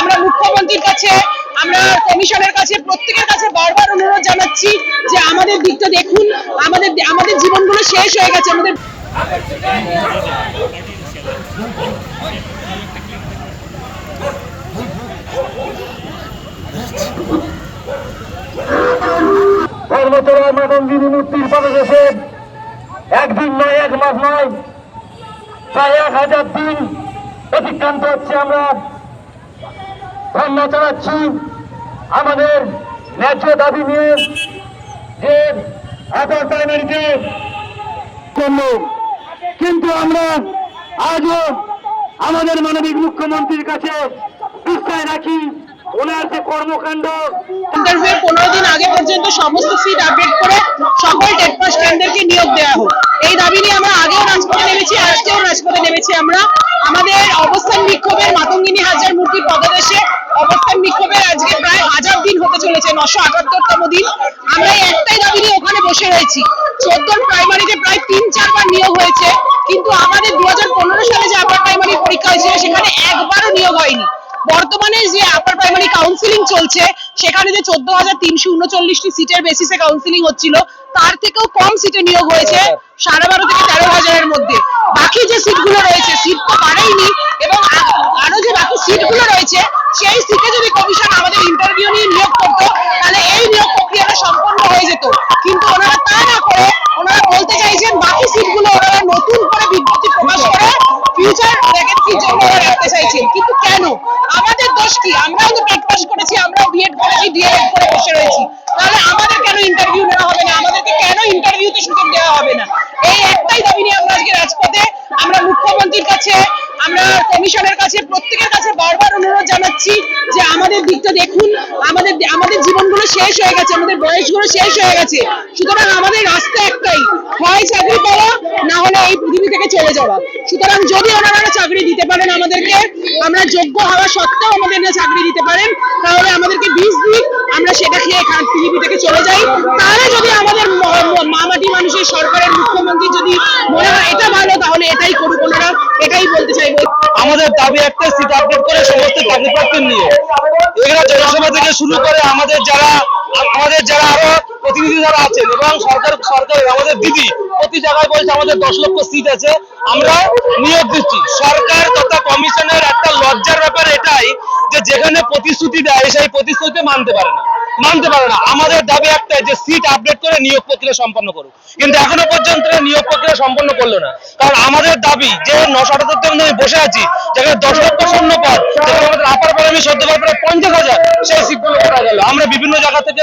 আমরা মুখ্যমন্ত্রীর কাছে, আমরা কমিশনের কাছে, প্রত্যেকের কাছে বারবার অনুরোধ জানাচ্ছি যে আমাদের দিকটা দেখুন, আমাদের আমাদের জীবনগুলো শেষ হয়ে গেছে, আমাদের একদিন নয়, এক মাস নয়, প্রায় এক হাজার দিন অতিক্রান্ত হচ্ছে আমরা। ধর্ণা চালাচ্ছি। আমাদের ন্যায্য দাবি নিয়ে যে আপার প্রাইমারিতে জন্য কিন্তু আমরা আজও আমাদের মানবিক মুখ্যমন্ত্রীর কাছে বিশ্বাস রাখি কর্মকাণ্ড দিন আগে পর্যন্ত সমস্ত সিট করে নিয়োগ দেওয়া এই দাবি নিয়ে আমরা আগেও নেমেছি, আজকেও নেমেছি আমরা। আমাদের অবস্থান বিক্ষোভের মাতঙ্গিনী হাজার মূর্তির পদদেশে অবস্থান বিক্ষোভের আজকে প্রায় হাজার চলেছে নশো আটাত্তরতম দিন। আমরা এই একটাই দাবি নিয়ে ওখানে বসে রয়েছি। চোদ্দোর প্রাইমারিতে প্রায় তিন চারবার নিয়োগ হয়েছে, কিন্তু আমাদের দু সালে যে আপার প্রাইমারি পরীক্ষা হয়েছিল, সেখানে একবারও নিয়োগ হয়নি। বর্তমানে যে আপার প্রাইমারি কাউন্সিলিং চলছে, সেখানে যে চোদ্দ হাজার তিনশো উনচল্লিশটি সিটের বেসিসে কাউন্সিলিং হচ্ছিল, তার থেকেও কম সিটে নিয়োগ হয়েছে, সাড়ে বারো থেকে তেরো হাজারের মধ্যে। বাকি যে সিটগুলো রয়েছে সিট তো বাড়েইনি, এবং আরও যে বাকি সিটগুলো রয়েছে, সেই আমাদের নিয়োগ করতো, তাহলে এই নিয়োগ প্রক্রিয়াটা সম্পন্ন হয়ে যেত। কিন্তু ওনারা তা না করে ওনারা বলতে চাইছেন বাকি সিটগুলো ওনারা নতুন করে বিজ্ঞপ্তি প্রকাশ করে ফিউচার ভ্যাকেন্সির জন্য ওরা রাখতে চাইছেন। কিন্তু কেন? আমাদের দোষ কি? আমরাও তো টেট পাস করেছি, আমরাও বিএড করেছি ডিএড করে বসে রয়েছি। তাহলে আমাদের কেন ইন্টারভিউ নেওয়া হবে না? আমাদেরকে কেন ইন্টারভিউতে সুযোগ দেওয়া হবে না? এই একটাই দাবি নিয়ে আমরা আজকে রাজপথে, আমরা মুখ্যমন্ত্রীর কাছে, আমরা কমিশনের কাছে, প্রত্যেকের কাছে বারবার অনুরোধ যে আমাদের দিকটা দেখুন, আমাদের আমাদের জীবনগুলো শেষ হয়ে গেছে, আমাদের বয়সগুলো শেষ হয়ে গেছে। সুতরাং আমাদের রাস্তা একটাই, হয় চাকরি পাওয়া, না হলে এই পৃথিবী থেকে চলে যাওয়া। সুতরাং যদি ওনারা চাকরি দিতে পারেন আমাদেরকে, আমরা যোগ্য হওয়া সত্ত্বেও আমাদের না চাকরি দিতে পারেন, তাহলে আমাদেরকে বিষ দিন, আমরা সেটা খেয়ে এখান পৃথিবী থেকে চলে যাই। তাহলে যদি আমাদের মামাটি মানুষের সরকারের মুখ্যমন্ত্রী যদি মনে হয় এটা ভালো, তাহলে এটাই করুক এটাই বলতে চাইব। আমাদের দাবি একটা সিট আপডেট করে সমস্ত চাকরি প্রার্থী নিয়ে। এগুলো জনসভা থেকে শুরু করে আমাদের যারা আমাদের যারা আরও প্রতিনিধি যারা আছেন এবং সরকার সরকার আমাদের দিদি, প্রতি জায়গায় বলছে আমাদের দশ লক্ষ সিট আছে। আমরা নিয়োগ দিচ্ছি। সরকার তথা কমিশনের একটা লজ্জার ব্যাপার এটাই যে যেখানে প্রতিশ্রুতি দেয়, সেই প্রতিশ্রুতি মানতে পারে না। মানতে পারে না। আমাদের দাবি একটাই যে সিট আপডেট করে নিয়োগ প্রক্রিয়া সম্পন্ন করুক। কিন্তু এখনও পর্যন্ত নিয়োগ প্রক্রিয়া সম্পন্ন করল না। কারণ আমাদের দাবি যে নশো আটাত্তর আমি বসে আছি যেখানে দশ লক্ষ শূন্য পদ যেখানে আমাদের আপার প্রাইমারি সদ্য প্রায় পঞ্চাশ হাজার সেই সিটগুলো করা গেল। আমরা বিভিন্ন জায়গা থেকে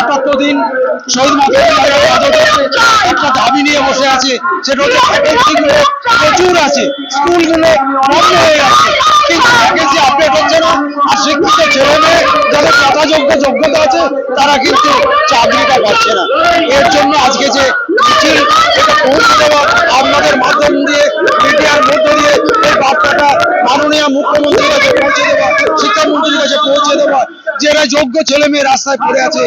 আটাত্তর দিন শহীদ মাতৃ একটা দাবি নিয়ে বসে আছে সেটা হচ্ছে প্রচুর আছে। স্কুলগুলো বন্ধ হয়ে গেছে। কিন্তু ভ্যাকেন্সি আপডেট হচ্ছে না, আর শিক্ষিত ছেলে মেয়ে যাদের যথাযোগ্য যোগ্যতা আছে, তারা কিন্তু চাকরিটা পাচ্ছে না। এর জন্য আজকে যে মিছিল, এটা পৌঁছে দেওয়া আপনাদের মাধ্যম দিয়ে মিডিয়ার মধ্য মাননীয় মুখ্যমন্ত্রীর কাছে পৌঁছে দেওয়া শিক্ষামন্ত্রীর কাছে পৌঁছে দেওয়া যারা যোগ্য ছেলে মেয়ে রাস্তায় পড়ে আছে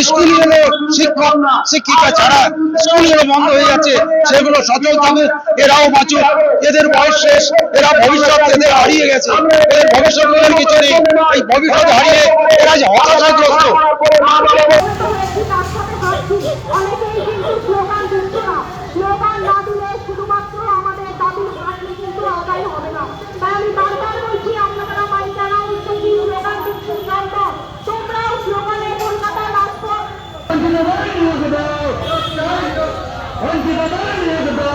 স্কুলগুলো শিক্ষক শিক্ষিকা ছাড়া স্কুলগুলো বন্ধ হয়ে যাচ্ছে সেগুলো সচল থাকুক এরাও বাঁচুক এদের বয়স শেষ এরা ভবিষ্যৎ এদের হারিয়ে গেছে এদের ভবিষ্যৎ কিছু নেই এই ভবিষ্যৎ হারিয়ে এরা যে হতাশাগ্রস্ত On the other